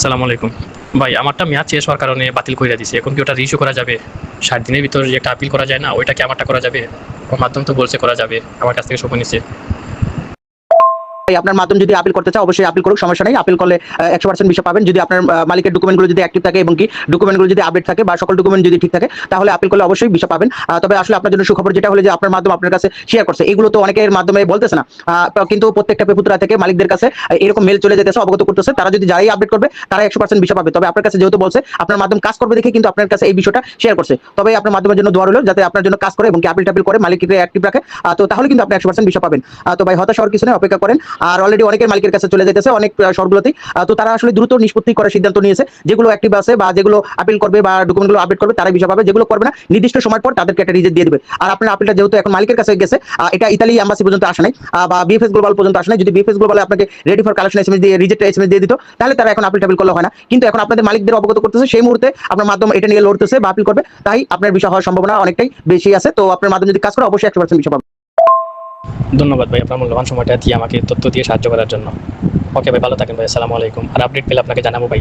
আসসালামু আলাইকুম। ভাই, আমারটা মেয়াদ শেষ হওয়ার কারণে বাতিল করে দিয়েছে এখন কি ওটা রিইস্যু করা যাবে? ষাট দিনের ভিতর যে একটা আপিল করা যায় না, ওইটা কি আমারটা করা যাবে? মাধ্যম তো বলছে করা যাবে। আমার কাছ থেকে সময় নিচ্ছে আপনার মাধ্যম যদি আপিল করতে চায় অবশ্যই আপিল করুক, সমস্যা নেই। আপিল করলে একশো পার্সেন্ট বিষয় পাবেন। যদি আপনার মালিকের ডকুমেন্টগুলো যদি অ্যাক্টিভ থাকে এবং কি ডকুমেন্টগুলো যদি আপডেট থাকে বা সকল ডকুমেন্ট যদি ঠিক থাকে, তাহলে আপিল করলে অবশ্যই বিষয় পাবেন। তবে আসলে আপনার জন্য সুখবর যেটা হলো যে, আপনার মাধ্যম আপনার কাছে শেয়ার করছে। এগুলো তো অনেকের মাধ্যমে বলতেছে না। কিন্তু প্রত্যেকটা পেপুতরা থেকে মালিকদের কাছে এরকম মেল চলে যেতেছে, অবগত করতেছে। তারা যদি যারাই আপডেট করবে, তারা একশো পার্সেন্ট বিষয় পাবে। তবে আপনার কাছে যেহেতু বলছে, আপনার মাধ্যম কাজ করবে দেখে কিন্তু আপনার কাছে এই বিষয়টা শেয়ার করছে। তবে আপনার মাধ্যমের জন্য দোয়া রইল, যাতে আপনার জন্য কাজ করে এবং কি আপিল টাপিল করে, মালিককে অ্যাক্টিভ রাখে। তো তাহলে কিন্তু আপনি একশো পার্সেন্ট বিষয় পাবেন। তো ভাই, হতাশ হওয়ার কিছু নেই, অপেক্ষা করেন। আর অলরেডি অনেকের মালিকের কাছে চলে যেতেছে অনেক শহরগুলোতেই। তো তারা আসলে দ্রুত নিষ্পত্তি করার সিদ্ধান্ত নিয়েছে। যেগুলো অ্যাক্টিভ আছে বা যেগুলো আপিল করবে বা ডকুমেন্টগুলো আপডেট করবে, তারাই বিষয় পাবে। যেগুলো করবে না, নির্দিষ্ট সময় পর তাদেরকে একটা রিজেক্ট দিয়ে দিবে। আর আপনার আপিলটা যেহেতু এখন মালিকের কাছে গেছে এটা ইতালি এম্বাসি পর্যন্ত আসে নাই বা বিএফএস গ্লোবাল পর্যন্ত আসে নাই। যদি বিএফএস গ্লোবালে আপনাকে রেডি ফর কালেকশন এসএমএস দিয়ে রিজেক্ট এসএমএস দিয়ে দিত, তাহলে তারা এখন আপিল টাপিল করলে হয় না। কিন্তু এখন আপনাদের মালিকদের অবগত করতেছে, সেই মুহূর্তে আপনার মাধ্যম এটা নিয়ে লড়তেছে বা আপিল করবে, তাই আপনার বিষয় হওয়ার সম্ভাবনা অনেকটাই বেশি আছে। তো আপনার মাধ্যমে যদি কাজ করে, অবশ্যই একশো পার্সেন্ট বিষয় পাবে। ধন্যবাদ ভাই, আপনার মূল্যবান সময়টা দিয়ে আমাকে তথ্য দিয়ে সাহায্য করার জন্য। ওকে ভাই, ভালো থাকেন ভাই, আসসালামু আলাইকুম। আর আপডেট পেলে আপনাকে জানাব ভাই।